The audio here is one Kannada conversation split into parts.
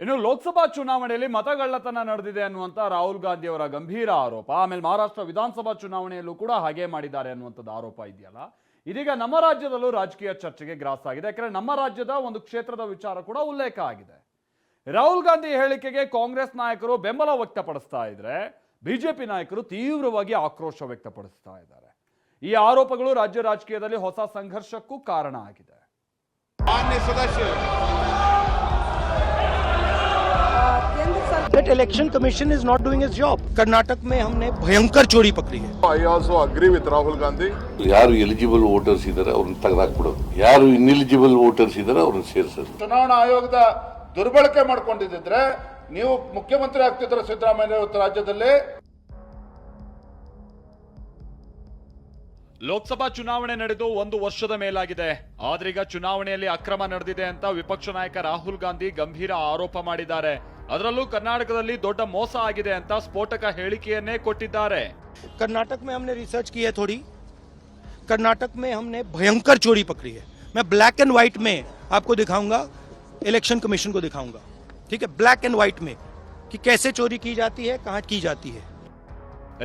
ಇನ್ನು ಲೋಕಸಭಾ ಚುನಾವಣೆಯಲ್ಲಿ ಮತಗಳ್ಳತನ ನಡೆದಿದೆ ಅನ್ನುವಂತ ರಾಹುಲ್ ಗಾಂಧಿ ಅವರ ಗಂಭೀರ ಆರೋಪ. ಆಮೇಲೆ ಮಹಾರಾಷ್ಟ್ರ ವಿಧಾನಸಭಾ ಚುನಾವಣೆಯಲ್ಲೂ ಕೂಡ ಹಾಗೆ ಮಾಡಿದ್ದಾರೆ ಅನ್ನುವಂಥದ್ದು ಆರೋಪ ಇದೆಯಲ್ಲ. ಇದೀಗ ನಮ್ಮ ರಾಜ್ಯದಲ್ಲೂ ರಾಜಕೀಯ ಚರ್ಚೆಗೆ ಗ್ರಾಸ ಆಗಿದೆ. ಯಾಕಂದ್ರೆ ನಮ್ಮ ರಾಜ್ಯದ ಒಂದು ಕ್ಷೇತ್ರದ ವಿಚಾರ ಕೂಡ ಉಲ್ಲೇಖ ಆಗಿದೆ. ರಾಹುಲ್ ಗಾಂಧಿ ಹೇಳಿಕೆಗೆ ಕಾಂಗ್ರೆಸ್ ನಾಯಕರು ಬೆಂಬಲ ವ್ಯಕ್ತಪಡಿಸ್ತಾ ಇದ್ರೆ ಬಿಜೆಪಿ ನಾಯಕರು ತೀವ್ರವಾಗಿ ಆಕ್ರೋಶ ವ್ಯಕ್ತಪಡಿಸ್ತಾ ಇದ್ದಾರೆ. ಈ ಆರೋಪಗಳು ರಾಜ್ಯ ರಾಜಕೀಯದಲ್ಲಿ ಹೊಸ ಸಂಘರ್ಷಕ್ಕೂ ಕಾರಣ ಆಗಿದೆ. that election commission is not doing its job Karnataka में हमने भयंकर चोरी पकड़ी है I also agree with Rahul Gandhi. ಯಾರು ಎಲಿಜಿಬಲ್ ವೋಟರ್ಸ್ ಇದ್ದಾರೆ ಅವ್ರನ್ನ ತೆಗೆದಾಕ್ಬಿಡೋದು ಯಾರು ಇನ್ಎಲಿಜಿಬಲ್ ವೋಟರ್ಸ್ ಇದ್ದಾರೆ ಅವ್ರನ್ನ ಸೇರಿಸೋದು ಚುನಾವಣಾ ಆಯೋಗದ ದುರ್ಬಳಕೆ ಮಾಡ್ಕೊಂಡಿದ್ದಿದ್ರೆ ನೀವು ಮುಖ್ಯಮಂತ್ರಿ ಆಗ್ತಿದ್ರ ಸಿದ್ದರಾಮಯ್ಯ ಇವತ್ತು ರಾಜ್ಯದಲ್ಲಿ ಲೋಕಸಭಾ ಚುನಾವಣೆ ನಡೆದು ಒಂದು ವರ್ಷದ ಮೇಲಾಗಿದೆ ಆದ್ರೀಗ ಚುನಾವಣೆಯಲ್ಲಿ ಅಕ್ರಮ ನಡೆದಿದೆ ಅಂತ ವಿಪಕ್ಷ ನಾಯಕ ರಾಹುಲ್ ಗಾಂಧಿ ಗಂಭೀರ ಆರೋಪ ಮಾಡಿದ್ದಾರೆ ಅದರಲ್ಲೂ ಕರ್ನಾಟಕದಲ್ಲಿ ದೊಡ್ಡ ಮೋಸ ಆಗಿದೆ ಅಂತ ಸ್ಫೋಟಕ ಹೇಳಿಕೆಯನ್ನೇ ಕೊಟ್ಟಿದ್ದಾರೆ कर्नाटक में हमने रिसर्च की है थोड़ी कर्नाटक में हमने भयंकर चोरी पकड़ी है मैं ब्लैक एंड व्हाइट में आपको दिखाऊंगा इलेक्शन कमीशन को दिखाऊंगा ठीक है ब्लैक एंड व्हाइट में कि कैसे चोरी की जाती है कहाँ की जाती है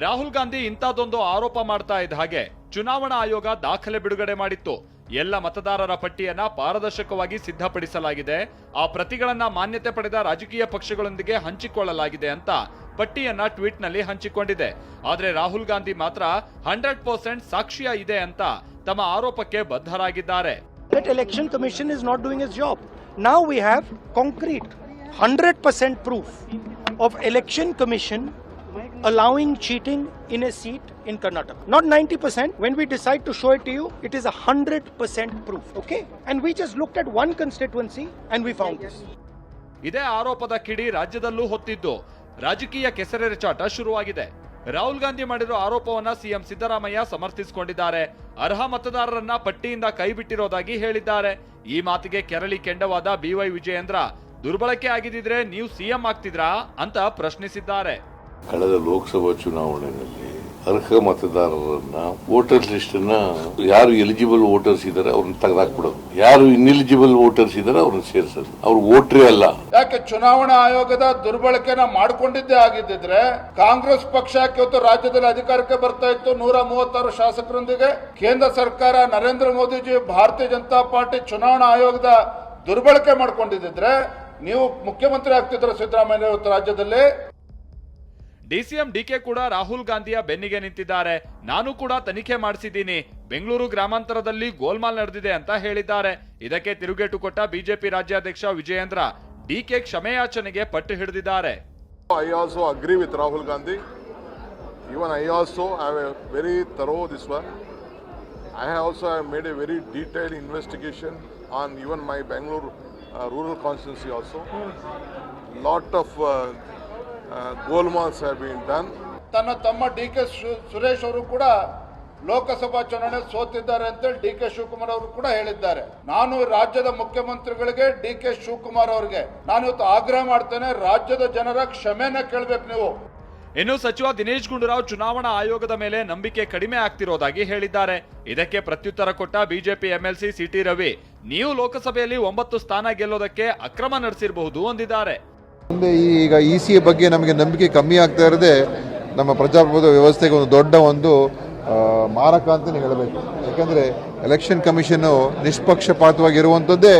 ರಾಹುಲ್ ಗಾಂಧಿ ಇಂಥದ್ದೊಂದು ಆರೋಪ ಮಾಡ್ತಾ ಇದ್ದ ಹಾಗೆ ಚುನಾವಣಾ ಆಯೋಗ ದಾಖಲೆ ಬಿಡುಗಡೆ ಮಾಡಿತ್ತು ಎಲ್ಲ ಮತದಾರರ ಪಟ್ಟಿಯನ್ನ ಪಾರದರ್ಶಕವಾಗಿ ಸಿದ್ಧಪಡಿಸಲಾಗಿದೆ. ಆ ಪ್ರತಿಗಳನ್ನ ಮಾನ್ಯತೆ ಪಡೆದ ರಾಜಕೀಯ ಪಕ್ಷಗಳೊಂದಿಗೆ ಹಂಚಿಕೊಳ್ಳಲಾಗಿದೆ ಅಂತ ಪಟ್ಟಿಯನ್ನ ಟ್ವೀಟ್ನಲ್ಲಿ ಹಂಚಿಕೊಂಡಿದೆ. ಆದರೆ ರಾಹುಲ್ ಗಾಂಧಿ ಮಾತ್ರ ಹಂಡ್ರೆಡ್ ಪರ್ಸೆಂಟ್ ಸಾಕ್ಷಿಯ ಇದೆ ಅಂತ ತಮ್ಮ ಆರೋಪಕ್ಕೆ ಬದ್ಧರಾಗಿದ್ದಾರೆ. Election commission is not doing doing job job. We have concrete concrete 100% proof of election commission allowing cheating in a seat in Karnataka. Not 90%. When we decide to show it to you, it is 100% proof. Okay? And we just looked at one constituency and we found this. ಇದೇ ಆರೋಪದ ಕಿಡಿ ರಾಜ್ಯದಲ್ಲೂ ಹೊತ್ತಿದ್ದು ರಾಜಕೀಯ ಕೆಸರೆರಚಾಟ ಶುರುವಾಗಿದೆ ರಾಹುಲ್ ಗಾಂಧಿ ಮಾಡಿರೋ ಆರೋಪವನ್ನ ಸಿಎಂ ಸಿದ್ದರಾಮಯ್ಯ ಸಮರ್ಥಿಸಿಕೊಂಡಿದ್ದಾರೆ ಅರ್ಹ ಮತದಾರರನ್ನ ಪಟ್ಟಿಯಿಂದ ಕೈಬಿಟ್ಟಿರೋದಾಗಿ ಹೇಳಿದ್ದಾರೆ ಈ ಮಾತಿಗೆ ಕೆರಳಿ ಕೆಂಡವಾದ ಬಿವೈ ವಿಜಯೇಂದ್ರ ದುರ್ಬಳಕೆ ಆಗಿದ್ದಿದ್ರೆ ನೀವು ಸಿಎಂ ಆಗ್ತಿದ್ರಾ ಅಂತ ಪ್ರಶ್ನಿಸಿದ್ದಾರೆ ಕಳೆದ ಲೋಕಸಭಾ ಚುನಾವಣೆಯಲ್ಲಿ ಅರ್ಹ ಮತದಾರರನ್ನ ವೋಟರ್ ಲಿಸ್ಟ್ ಅನ್ನ ಯಾರು ಎಲಿಜಿಬಲ್ ವೋಟರ್ಸ್ ಇದಾರೆ ಅವ್ರನ್ನ ತೆಗೆದಾಕ್ಬಿಡೋದು. ಯಾರು ಇನ್ಎಲಿಜಿಬಲ್ ವೋಟರ್ಸ್ ಇದಾರೆ ಅವ್ರನ್ನ ಸೇರಿಸೋದು. ಅವ್ರು ವೋಟ್ರೇ ಅಲ್ಲ. ಯಾಕೆ ಚುನಾವಣಾ ಆಯೋಗದ ದುರ್ಬಳಕೆನ ಮಾಡ್ಕೊಂಡಿದ್ದೇ ಆಗಿದ್ದಿದ್ರೆ ಕಾಂಗ್ರೆಸ್ ಪಕ್ಷ ಇವತ್ತು ರಾಜ್ಯದಲ್ಲಿ ಅಧಿಕಾರಕ್ಕೆ ಬರ್ತಾ ಇತ್ತು? ನೂರ ಮೂವತ್ತಾರು ಶಾಸಕರೊಂದಿಗೆ ಕೇಂದ್ರ ಸರ್ಕಾರ ನರೇಂದ್ರ ಮೋದಿಜಿ ಭಾರತೀಯ ಜನತಾ ಪಾರ್ಟಿ ಚುನಾವಣಾ ಆಯೋಗದ ದುರ್ಬಳಕೆ ಮಾಡ್ಕೊಂಡಿದ್ದಿದ್ರೆ ನೀವು ಮುಖ್ಯಮಂತ್ರಿ ಆಗ್ತಿದ್ರ ಸಿದ್ದರಾಮಯ್ಯ ಇವತ್ತು ರಾಜ್ಯದಲ್ಲಿ. ಡಿಸಿಎಂ ಡಿಕೆ ಕೂಡ ರಾಹುಲ್ ಗಾಂಧಿಯ ಬೆನ್ನಿಗೆ ನಿಂತಿದ್ದಾರೆ. ನಾನು ಕೂಡ ತನಿಖೆ ಮಾಡಿಸಿದ್ದೀನಿ. ಬೆಂಗಳೂರು ಗ್ರಾಮಾಂತರದಲ್ಲಿ ಗೋಲ್ಮಾಲ್ ನಡೆದಿದೆ ಅಂತ ಹೇಳಿದ್ದಾರೆ. ಇದಕ್ಕೆ ತಿರುಗೇಟು ಕೊಟ್ಟ ಬಿಜೆಪಿ ರಾಜ್ಯಾಧ್ಯಕ್ಷ ವಿಜಯೇಂದ್ರ ಡಿಕೆ ಕ್ಷಮೆಯಾಚನೆಗೆ ಪಟ್ಟು ಹಿಡಿದಿದ್ದಾರೆ. I also agree with Rahul Gandhi. Even I also very thorough very thorough this one. I made a very made investigation on detailed my Bengaluru rural my also lot rural constituency have been done. ತನ್ನ ತಮ್ಮ ಡಿ ಕೆ ಸುರೇಶ್ ಅವರು ಕೂಡ ಲೋಕಸಭಾ ಚುನಾವಣೆ ಸೋತಿದ್ದಾರೆ ಅಂತೇಳಿ ಡಿ ಕೆ ಶಿವಕುಮಾರ್ ಅವರು ಕೂಡ ಹೇಳಿದ್ದಾರೆ. ನಾನು ರಾಜ್ಯದ ಮುಖ್ಯಮಂತ್ರಿಗಳಿಗೆ ಡಿ ಕೆ ಶಿವಕುಮಾರ್ ಅವರಿಗೆ ನಾನು ಇವತ್ತು ಆಗ್ರಹ ಮಾಡ್ತೇನೆ ರಾಜ್ಯದ ಜನರ ಕ್ಷಮೆನ ಕೇಳ್ಬೇಕು ನೀವು. ಇನ್ನು ಸಚಿವ ದಿನೇಶ್ ಗುಂಡೂರಾವ್ ಚುನಾವಣಾ ಆಯೋಗದ ಮೇಲೆ ನಂಬಿಕೆ ಕಡಿಮೆ ಆಗ್ತಿರೋದಾಗಿ ಹೇಳಿದ್ದಾರೆ. ಇದಕ್ಕೆ ಪ್ರತ್ಯುತ್ತರ ಕೊಟ್ಟ ಬಿಜೆಪಿ ಎಂಎಲ್ಸಿ ಸಿಟಿ ರವಿ ನೀವು ಲೋಕಸಭೆಯಲ್ಲಿ ಒಂಬತ್ತು ಸ್ಥಾನ ಗೆಲ್ಲೋದಕ್ಕೆ ಅಕ್ರಮ ನಡೆಸಿರಬಹುದು ಅಂದಿದ್ದಾರೆ. ಮುಂದೆ ಈಗ ಇ ಸಿ ಬಗ್ಗೆ ನಮಗೆ ನಂಬಿಕೆ ಕಮ್ಮಿ ಆಗ್ತಾ ಇರದೆ ನಮ್ಮ ಪ್ರಜಾಪ್ರಭುತ್ವ ವ್ಯವಸ್ಥೆಗೆ ಒಂದು ದೊಡ್ಡ ಒಂದು ಮಾರಕ ಅಂತಲೇ ಹೇಳಬೇಕು. ಯಾಕೆಂದರೆ ಎಲೆಕ್ಷನ್ ಕಮಿಷನ್ನು ನಿಷ್ಪಕ್ಷಪಾತವಾಗಿರುವಂಥದ್ದೇ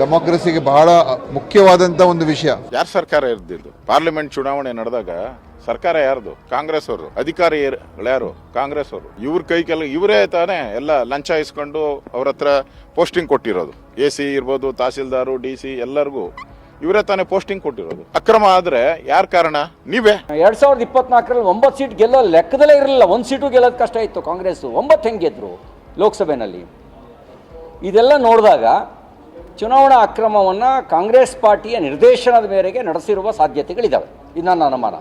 ಡೆಮೋಕ್ರಸಿಗೆ ಬಹಳ ಮುಖ್ಯವಾದಂಥ ಒಂದು ವಿಷಯ. ಯಾರು ಸರ್ಕಾರ ಇರ್ದಿದ್ದು ಪಾರ್ಲಿಮೆಂಟ್ ಚುನಾವಣೆ ನಡೆದಾಗ ಸರ್ಕಾರ ಯಾರ್ದು? ಕಾಂಗ್ರೆಸ್ ಅವರು. ಅಧಿಕಾರಿ ಯಾರು ಕಾಂಗ್ರೆಸ್ ಅವರು. ಇವ್ರ ಕೈ ಕೆಲ ಇವರೇ ತಾನೇ ಎಲ್ಲ ಲಂಚ ಇಸ್ಕೊಂಡು ಅವ್ರ ಹತ್ರ ಪೋಸ್ಟಿಂಗ್ ಕೊಟ್ಟಿರೋದು. ಎ ಸಿ ಇರ್ಬೋದು, ತಹಸೀಲ್ದಾರು ಡಿ ಸಿ ಎಲ್ಲರಿಗೂ. ಇವರೇ ತಾನೇ ಪೋಸ್ಟಿಂಗ್ ಕೊಟ್ಟಿರೋದು. ಅಕ್ರಮ ಆದ್ರೆ ಯಾರ ಕಾರಣ? ನೀವೇ. ಎರಡ್ ಸಾವಿರದ ಇಪ್ಪತ್ನಾಲ್ಕರಲ್ಲಿ ಒಂಬತ್ತು ಸೀಟ್ ಗೆಲ್ಲೋ ಲೆಕ್ಕದಲ್ಲೇ ಇರಲಿಲ್ಲ. ಒಂದು ಸೀಟು ಗೆಲ್ಲೋದು ಕಷ್ಟ ಇತ್ತು ಕಾಂಗ್ರೆಸ್ ಒಂಬತ್ತು ಹೆಂಗೆ ಗೆದ್ರು ಲೋಕಸಭೆನಲ್ಲಿ? ಇದೆಲ್ಲ ನೋಡಿದಾಗ ಚುನಾವಣಾ ಅಕ್ರಮವನ್ನು ಕಾಂಗ್ರೆಸ್ ಪಾರ್ಟಿಯ ನಿರ್ದೇಶನದ ಮೇರೆಗೆ ನಡೆಸಿರುವ ಸಾಧ್ಯತೆಗಳಿದ್ದಾವೆ ಇದು ನನ್ನ ಅನುಮಾನ.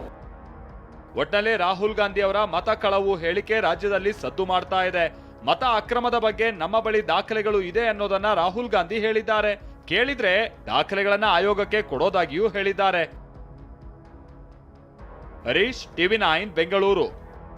ಒಟ್ನಲ್ಲಿ ರಾಹುಲ್ ಗಾಂಧಿ ಅವರ ಮತ ಕಳವು ಹೇಳಿಕೆ ರಾಜ್ಯದಲ್ಲಿ ಸದ್ದು ಮಾಡ್ತಾ ಇದೆ. ಮತ ಅಕ್ರಮದ ಬಗ್ಗೆ ನಮ್ಮ ಬಳಿ ದಾಖಲೆಗಳು ಇದೆ ಅನ್ನೋದನ್ನ ರಾಹುಲ್ ಗಾಂಧಿ ಹೇಳಿದ್ದಾರೆ. ಕೇಳಿದ್ರೆ ದಾಖಲೆಗಳನ್ನ ಆಯೋಗಕ್ಕೆ ಕೊಡೋದಾಗಿಯೂ ಹೇಳಿದ್ದಾರೆ. Harish TV nine Bengaluru.